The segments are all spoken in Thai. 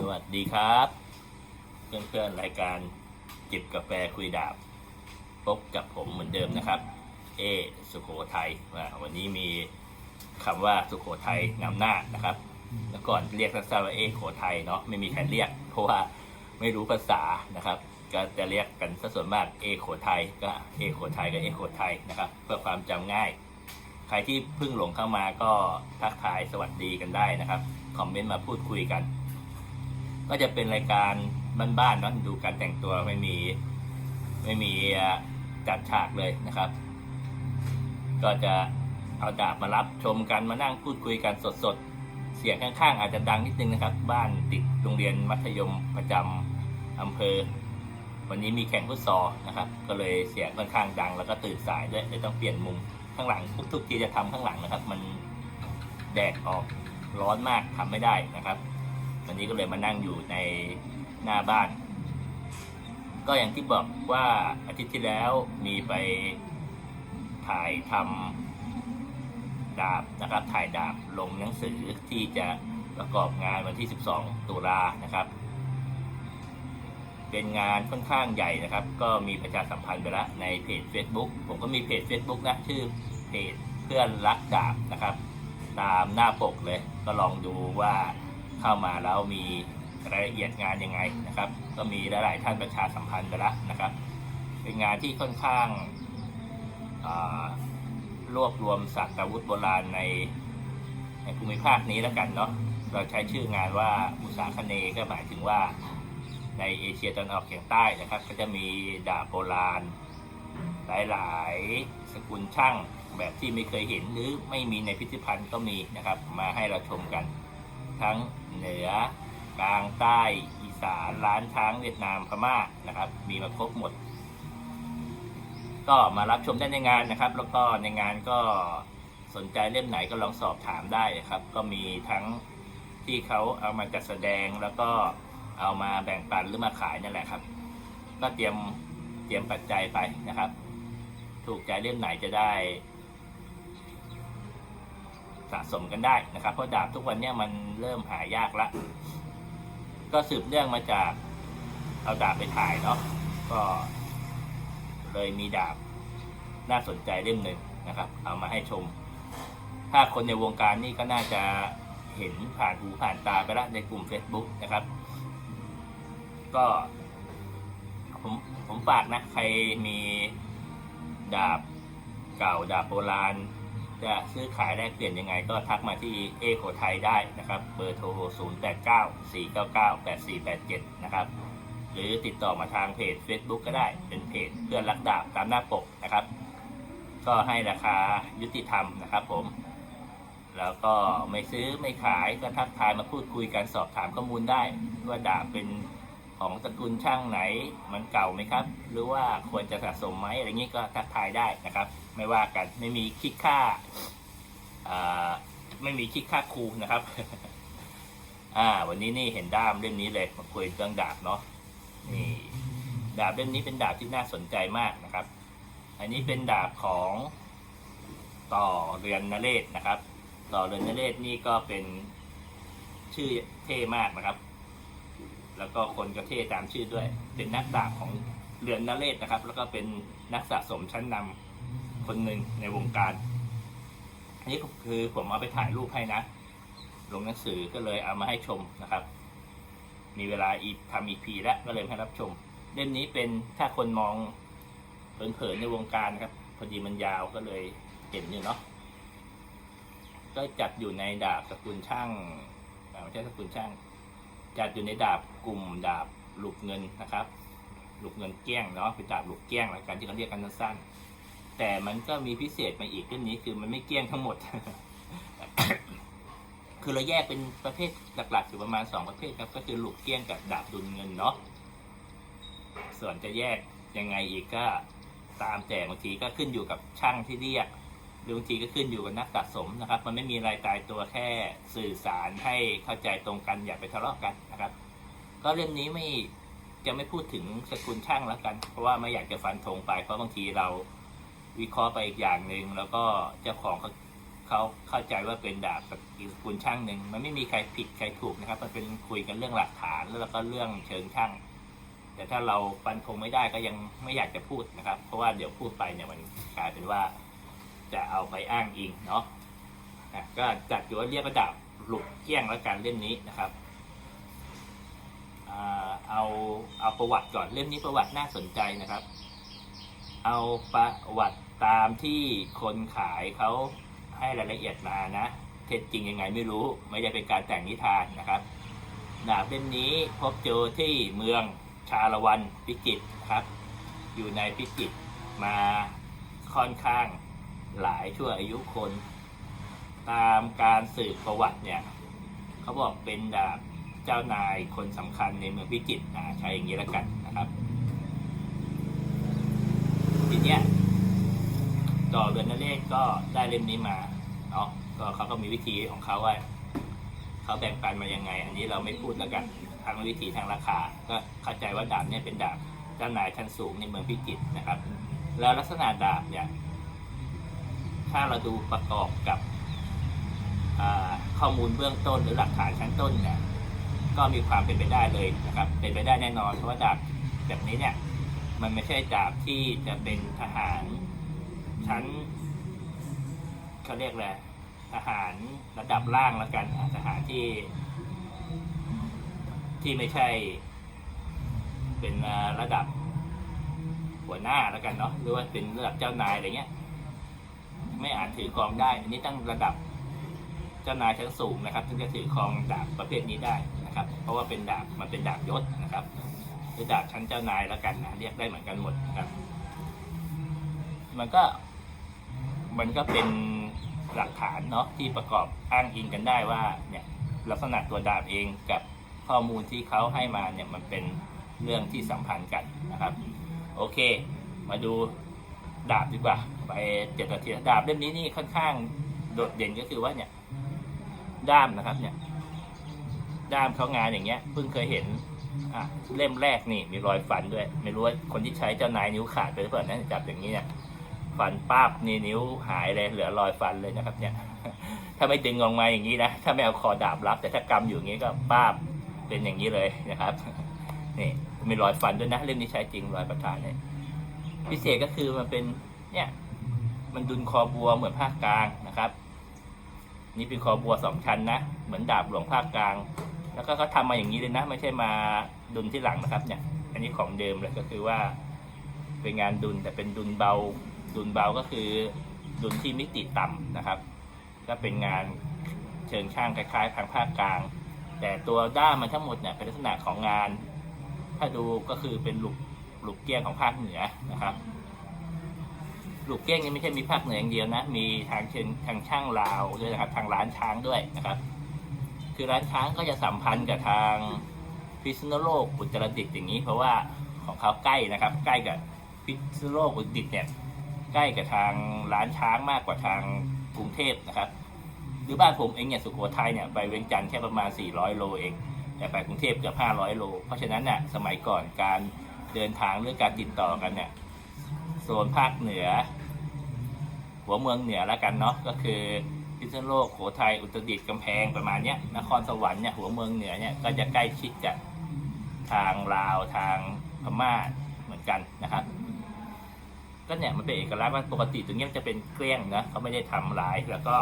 สวัสดีครับ เพื่อนๆ รายการจิบกาแฟคุยดาบ พบกับผมเหมือนเดิมนะครับ เอสุโขทัยว่าวันนี้มีคำว่าสุโขทัยนำหน้านะครับแล้วก่อนเรียกสั้นๆว่าเอโขทัยเนาะไม่มีใครเรียก เพราะว่าไม่รู้ภาษานะครับ ก็จะเรียกกันซะส่วนมากเอโขทัยก็เอโขทัยก็เอโขทัยนะครับ เพื่อความจำง่าย ใครที่เพิ่งหลงเข้ามาก็ทักทายสวัสดีกันได้นะครับคอมเมนต์มาพูดคุยกัน ก็จะเป็นรายการบ้านๆเนาะดูการแต่งตัวไม่มีไม่มีจัดฉากเลยนะครับ ก็จะเอาดาบมารับชมกันมานั่งพูดคุยกันสดๆ เสียงข้างๆ อาจจะดังนิดนึงนะครับ บ้านติดโรงเรียนมัธยมประจำอำเภอ วันนี้มีแข่งฟุตซอลนะครับ ก็เลยเสียงค่อนข้างดัง แล้วก็ตื่นสายด้วยเลยต้องเปลี่ยนมุมข้างหลังทุกๆทีจะทำข้างหลังนะครับ มันแดดออกร้อนมากทำไม่ได้นะครับ วันนี้ก็เลยมานั่งอยู่ในหน้าบ้าน ก็อย่างที่บอกว่าอาทิตย์ที่แล้วมีไปถ่ายทำดาบนะครับ ถ่ายดาบลงหนังสือที่จะประกอบงานวันที่ 12 ตุลานะครับ เป็นงานค่อนข้างใหญ่นะครับ ก็มีประชาสัมพันธ์ไปแล้วในเพจ Facebook ผมก็มีเพจ Facebook นะ ชื่อเพจเพื่อนรักดาบนะครับ ตามหน้าปกเลย ก็ลองดูว่า เข้ามาแล้วมีรายละเอียดงานยังไงนะครับ ก็มีหลายๆท่านประชาสัมพันธ์ไปแล้วนะครับ เป็นงานที่ค่อนข้างรวบรวมสัตว์อาวุธโบราณในในภูมิภาคนี้แล้วกันเนาะเราใช้ชื่องานว่าอุษาคเนย์ก็หมายถึงว่าในเอเชียตะวันออกเฉียงใต้นะครับ ก็จะมีดาบโบราณ หลายๆสกุลช่างแบบที่ไม่เคยเห็นหรือไม่มีในพิพิธภัณฑ์ก็มีนะครับ มาให้เราชมกัน ทั้งเหนือกลางใต้อีสานล้านช้างเวียดนามพม่านะครับ มีมาครบหมด ก็มารับชมได้ในงานนะครับ แล้วก็ในงานก็สนใจเล่มไหนก็ลองสอบถามได้ครับ ก็มีทั้งที่เขาเอามาจัดแสดงแล้วก็เอามาแบ่งปันหรือมาขายนั่นแหละครับ ก็เตรียมเตรียมปัจจัยไปนะครับ ถูกใจเล่มไหนจะได้ สะสมกันได้นะครับ เพราะดาบทุกวันนี้มันเริ่มหายากละก็สืบเรื่องมาจากเอาดาบไปถ่ายเนาะก็เลยมีดาบน่าสนใจเล่มหนึ่งนะครับ เอามาให้ชม ถ้าคนในวงการนี่ก็น่าจะเห็นผ่านหูผ่านตาไปแล้วในกลุ่ม Facebook นะครับ ก็ผมผมฝากนะ ใครมีดาบเก่าดาบโบราณ จะซื้อขายแลกเปลี่ยนยังไงก็ทักมาที่เอโคไทยได้นะครับ เบอร์โทร 0 8 9 4 9 9 8 4 8 7 นะครับ หรือติดต่อมาทางเพจ Facebook ก็ได้เป็นเพจเพื่อนรักดาบตามหน้าปกนะครับ ก็ให้ราคายุติธรรมนะครับผม แล้วก็ไม่ซื้อไม่ขายก็ทักทายมาพูดคุยกันสอบถามข้อมูลได้ ว่าดาบเป็นของตระกูลช่างไหนมันเก่าไหมครับ หรือว่าควรจะสะสมไหมอะไรงี้ก็ทักทายได้นะครับ ไม่ว่ากัน ไม่มีคิดค่าไม่มีคิดค่าครูนะครับ อ่า วันนี้นี่เห็นด้ามเล่มนี้เลยมาคุยเรื่องดาบเนาะนี่ดาบเล่มนี้เป็นดาบที่น่าสนใจมากนะครับ อันนี้เป็นดาบของต่อเรือนนเรศนะครับ ต่อเรือนนเรศนี่ก็เป็นชื่อเท่มากนะครับ แล้วก็คนก็เท่ตามชื่อด้วย เป็นนักดาบของเรือนนเรศนะครับ แล้วก็เป็นนักสะสมชั้นนำ คนหนึ่งในวงการ อันนี้คือผมเอาไปถ่ายรูปให้นะ ลงหนังสือก็เลยเอามาให้ชมนะครับ มีเวลาอีกทำอีพีแล้วก็เลยให้รับชม เล่มนี้เป็นถ้าคนมองเผินๆในวงการครับ พอดีมันยาวก็เลยเห็นอยู่เนาะก็จัดอยู่ในดาบสกุลช่างไม่ใช่สกุลช่าง จัดอยู่ในดาบกลุ่มดาบหลุกเงินนะครับ หลุกเงินเกี้ยงเนาะเป็นดาบหลุกเกี้ยงแล้วกันที่เขาเรียกกันสั้นๆ แต่มันก็มีพิเศษมาอีกเรื่องนี้คือมันไม่เกี้ยงทั้งหมด คือเราแยกเป็นประเภทหลักๆอยู่ประมาณสองประเภทครับ ก็คือหลุกเกี้ยงกับดาบดุลเงินเนาะ ส่วนจะแยกยังไงอีกก็ตามแต่บางทีก็ขึ้นอยู่กับช่างที่เรียกหรือบางทีก็ขึ้นอยู่กับนักสะสมนะครับ มันไม่มีรายตายตัวแค่สื่อสารให้เข้าใจตรงกันอย่าไปทะเลาะกันนะครับ ก็เรื่องนี้ไม่จะไม่พูดถึงสกุลช่างแล้วกัน เพราะว่าไม่อยากจะฟันธงไปเพราะบางทีเรา วิเคราะห์ไปอีกอย่างหนึ่งแล้วก็เจ้าของเขาเขาเข้าใจว่าเป็นดาบสกุลช่างหนึ่งมันไม่มีใครผิดใครถูกนะครับ มันเป็นคุยกันเรื่องหลักฐานแล้วก็เรื่องเชิงช่าง แต่ถ้าเราฟันธงไม่ได้ก็ยังไม่อยากจะพูดนะครับ เพราะว่าเดี๋ยวพูดไปเนี่ยมันกลายเป็นว่าจะเอาไปอ้างอิงเนาะก็จัดอยู่ว่าเรียกว่าดาบหลุกเกี้ยงแล้วกันเล่มนี้นะครับเอาเอาประวัติก่อนเล่มนี้ประวัติน่าสนใจนะครับ เอาประวัติ ตามที่คนขายเขาให้รายละเอียดมานะ เท็จจริงยังไงไม่รู้ ไม่ได้เป็นการแต่งนิทานนะครับดาบเล่มนี้พบเจอที่เมืองชาละวันพิจิตรครับ อยู่ในพิจิตรมาค่อนข้างหลายชั่วอายุคน ตามการสืบประวัติเนี่ยเขาบอกเป็นดาบเจ้านายคนสำคัญในเมืองพิจิตรอ่าใช้อย่างนี้แล้วกันนะครับ ทีเนี้ย ต่อเรือนนเรศก็ได้เล่มนี้มาเนาะก็เขาก็มีวิธีของเขาว่าเขาแบ่งปันมายังไง อันนี้เราไม่พูดแล้วกันทางวิธีทางราคา ก็เข้าใจว่าดาบเนี่ยเป็นดาบเจ้านายชั้นสูงในเมืองพิจิตรนะครับ แล้วลักษณะดาบเนี่ยถ้าเราดูประกอบกับข้อมูลเบื้องต้นหรือหลักฐานชั้นต้นเนี่ยก็มีความเป็นไปได้เลยนะครับ เป็นไปได้แน่นอนเพราะว่าดาบแบบนี้เนี่ยมันไม่ใช่ดาบที่จะเป็นทหาร ชั้นเขาเรียกอะไรทหารระดับล่างแล้วกันอะทหารที่ ที่ไม่ใช่ เป็นระดับหัวหน้าแล้วกันเนาะหรือว่าเป็นระดับเจ้านายอะไรเงี้ย ไม่อาจถือกองได้ อันนี้ตั้งระดับเจ้านายชั้นสูงนะครับถึงจะถือครองดาบประเภทนี้ได้นะครับ เพราะว่าเป็นดาบมันเป็นดาบยศนะครับหรือดาบชั้นเจ้านายแล้วกันนะเรียกได้เหมือนกันหมดนะครับ มันก็ มันก็เป็นหลักฐานเนาะที่ประกอบอ้างอิงกันได้ว่าเนี่ยลักษณะตัวดาบเองกับข้อมูลที่เขาให้มาเนี่ยมันเป็นเรื่องที่สัมพันธ์กันนะครับ โอเค มาดูดาบดีกว่าไปเจ็ดนาทีดาบเล่มนี้นี่ค่อนข้างโดดเด่นก็คือว่าเนี่ย ด้ามนะครับเนี่ย ด้ามเขางานอย่างเงี้ยเพิ่งเคยเห็นอะเล่มแรกนี่มีรอยฟันด้วย ไม่รู้ว่าคนที่ใช้เจ้านายนิ้วขาดไปหรือเปล่านะจับอย่างนี้เนี่ย ฟันป้าบนี่นิ้วหายเลยเหลือรอยฟันเลยนะครับเนี่ย ถ้าไม่ดึงออกมาอย่างนี้นะ ถ้าไม่เอาคอดาบรับ แต่ถ้ากำอยู่อย่างนี้ก็ป้าบเป็นอย่างนี้เลยนะครับ นี่มีรอยฟันด้วยนะเล่มนี้ใช้จริงรอยประทานเนี่ยพิเศษก็คือมันเป็นเนี่ย มันดุลคอบัวเหมือนภาคกลางนะครับ นี่เป็นคอบัวสองชั้นนะเหมือนดาบหลวงภาคกลาง แล้วก็เขาทำมาอย่างนี้เลยนะ ไม่ใช่มาดุลที่หลังนะครับ เนี่ย อันนี้ของเดิมเลยก็คือว่า เป็นงานดุลแต่เป็นดุลเบา ดุลเบาก็คือดุลที่มิติต่ำนะครับ ก็เป็นงานเชิงช่างคล้ายๆทางภาคกลาง แต่ตัวด้ามมันทั้งหมดเนี่ยเป็นลักษณะของงาน ถ้าดูก็คือเป็นหลุกหลุกเกี้ยงของภาคเหนือนะครับหลุกเกี้ยงนี่ไม่ใช่มีภาคเหนืออย่างเดียวนะ มีทางเชิงทางช่างลาวด้วยนะครับ ทางร้านช้างด้วยนะครับ คือร้านช้างก็จะสัมพันธ์กับทางพิษณุโลกอุตรดิตถ์อย่างนี้ เพราะว่าของเขาใกล้นะครับ ใกล้กับพิษณุโลกอุตรดิตถ์เนี่ย ใกล้กับทางร้านช้างมากกว่าทางกรุงเทพนะครับหรือบ้านผมเองเนี่ยสุโขทัยเนี่ยไปเวียงจันทร์แค่ประมาณ 400 โลเอง แต่ไปกรุงเทพเกือบ500 โล เพราะฉะนั้นเนี่ยสมัยก่อนการเดินทางเรื่อการติดต่อกันเนี่ยโซนภาคเหนือ หัวเมืองเหนือแล้วกันเนาะก็คือพิษณุโลกโขทัยอุตรดิตถ์กำแพงประมาณเนี้ยนครสวรรค์เนี่ยหัวเมืองเหนือเนี่ยก็จะใกล้ชิดกับทางลาวทางพม่าเหมือนกันนะครับ ก็เนี่ยมันเป็นเอกลักษณ์ว่าปกติตรงนี้มันจะเป็นเกลี้ยงนะเขาไม่ได้ทำลายแล้วก็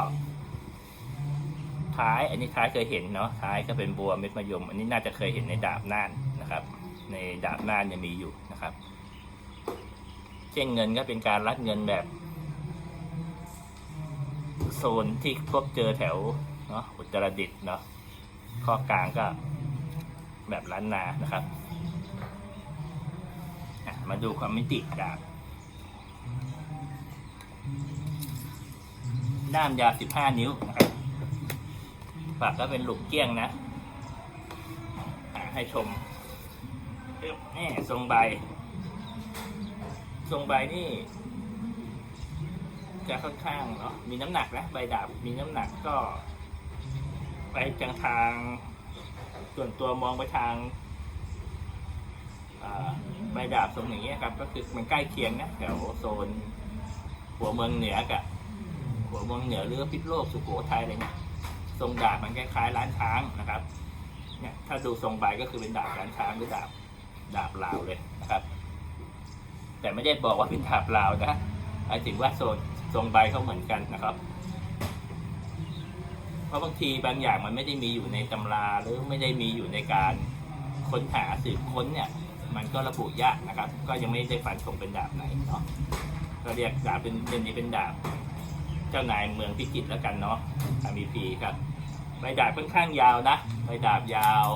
ท้าย อันนี้ท้ายเคยเห็นเนาะท้ายก็เป็นบัวเม็ดมะยม อันนี้น่าจะเคยเห็นในดาบน่านนะครับ ในดาบน่านยังมีอยู่นะครับเช่นเงินก็เป็นการรัดเงินแบบ โซนที่พบเจอแถวเนาะอุตรดิตถ์เนาะข้อกลางก็แบบล้านนานะครับ มาดูความมิติดาบ ด้ามยาว15 นิ้วนะครับปากก็เป็นหลุมเกี้ยงนะ ให้ชมนี่ทรงใบ ทรงใบนี่ จะค่อนข้างเนาะ มีน้ำหนักนะ ใบดาบ มีน้ำหนักก็ ไปทางทาง ส่วนตัวมองไปทาง ใบดาบทรงอย่างเงี้ยครับ ก็คือมันใกล้เคียงนะแถวโซน หัวเมืองเหนือกับหัวเมืองเหนือหรือพิษโลกสุโขทัยอะไรเนี่ยทรงดาบมันคล้ายๆล้านช้างนะครับเนี่ยถ้าดูทรงใบก็คือเป็นดาบล้านช้างหรือดาบดาบลาวเลยนะครับ แต่ไม่ได้บอกว่าเป็นดาบลาวนะหมายถึงว่าทรงทรงใบเขาเหมือนกันนะครับเพราะบางทีบางอย่างมันไม่ได้มีอยู่ในตำราหรือไม่ได้มีอยู่ในการค้นหาสืบค้นเนี่ย มันก็ระบุยากนะครับ ก็ยังไม่ได้ฟันธงเป็นดาบไหนเนาะก็เรียกดาบเป็นเป็นนี้เป็นดาบ เจ้านายเมืองพิจิตรแล้วกันเนาะ MVP ครับใบดาบค่อนข้างยาวนะใบดาบยาว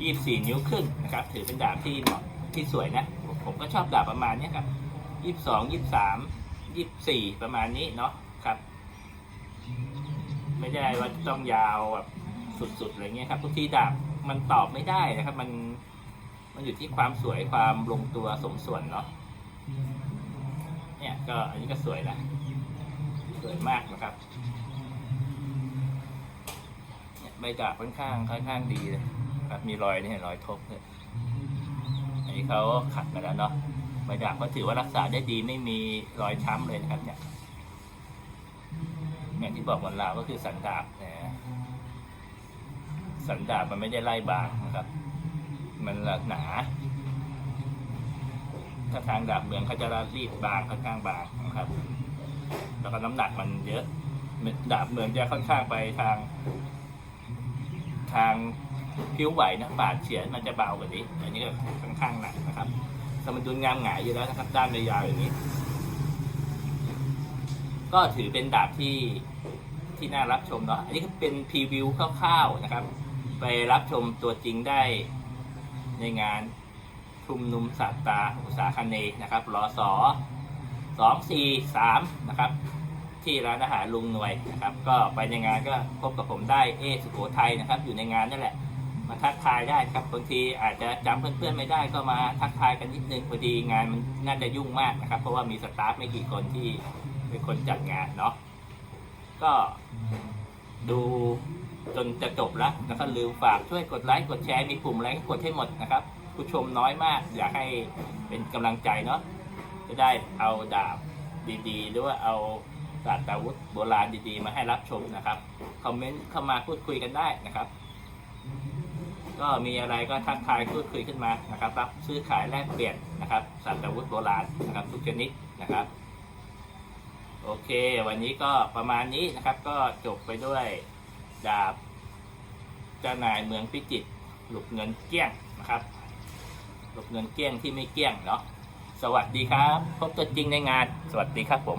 ยี่สี่นิ้วครึ่งนะครับ ถือเป็นดาบที่เหมาะที่สวยนะ ผมก็ชอบดาบประมาณนี้ครับยี่สองยี่สามยี่สี่ประมาณนี้เนาะครับ ไม่ได้ว่าต้องยาวแบบสุดๆอะไรเงี้ยครับทุกที่ดาบ มันตอบไม่ได้นะครับ มันมันอยู่ที่ความสวยความลงตัวสมส่วนเนาะเนี่ยก็อันนี้ก็สวยนะสวยมากนะครับเนี่ยใบดาบค่อนข้างค่อนข้างดีเลยครับมีรอยนี่รอยทบเลยอันนี้เขาขัดมาแล้วเนาะใบดาบก็ถือว่ารักษาได้ดีไม่มีรอยช้ำเลยนะครับเนี่ยอย่างที่บอกวันลาวก็คือสันดาบนะ สันดาบมันไม่ได้ไล่บางนะครับ มันหลักหนา ถ้าทางดาบเมืองเขาจะรีดบางค่อนข้างบางนะครับ แล้วก็น้ำหนักมันเยอะ ดาบเมืองจะค่อนข้างไปทาง ทางผิวไหวนะบาดเฉียนมันจะเบากว่านี้ อันนี้ก็ค่อนข้างหนักนะครับ สมดุลงามหงายอยู่แล้วนะครับ ด้านยาวอย่างนี้ ก็ถือเป็นดาบที่ที่น่ารับชมเนาะ อันนี้ก็เป็นพรีวิวคร่าวๆนะครับ ไปรับชมตัวจริงได้ในงานชุมนุมสัตตาอุตสาคเนนะครับรอสอสองสี่สามนะครับ ที่ร้านอาหารลุงหน่วยนะครับ ก็ไปในงานก็พบกับผมได้เอสุโขทัยนะครับ อยู่ในงานนั่นแหละ มาทักทายได้ครับบางทีอาจจะจำเพื่อนๆไม่ได้ก็มาทักทายกันนิดนึงพอดีงานมันน่าจะยุ่งมากนะครับ เพราะว่ามีสตาฟไม่กี่คนที่เป็นคนจัดงานเนาะก็ดู จนจะจบแล้วแล้วก็ลืมฝากช่วยกดไลค์กดแชร์มีปุ่มอะไรก็กดให้หมดนะครับ ผู้ชมน้อยมาก อยากให้เป็นกำลังใจเนาะจะได้เอาดาบดีๆ หรือว่าเอาศาสตราวุธโบราณดีๆ มาให้รับชมนะครับ คอมเมนต์เข้ามาพูดคุยกันได้นะครับ ก็มีอะไรก็ทักทายพูดคุยขึ้นมานะครับ รับซื้อขายแลกเปลี่ยนนะครับศาสตราวุธโบราณนะครับ ทุกชนิดนะครับ โอเค วันนี้ก็ประมาณนี้นะครับ ก็จบไปด้วย ดาบเจ้านายเมืองพิจิตรหลุกเงินเกี้ยงนะครับ หลุกเงินเกี้ยงที่ไม่เกี้ยงเนาะสวัสดีครับ พบตัวจริงในงาน สวัสดีครับผม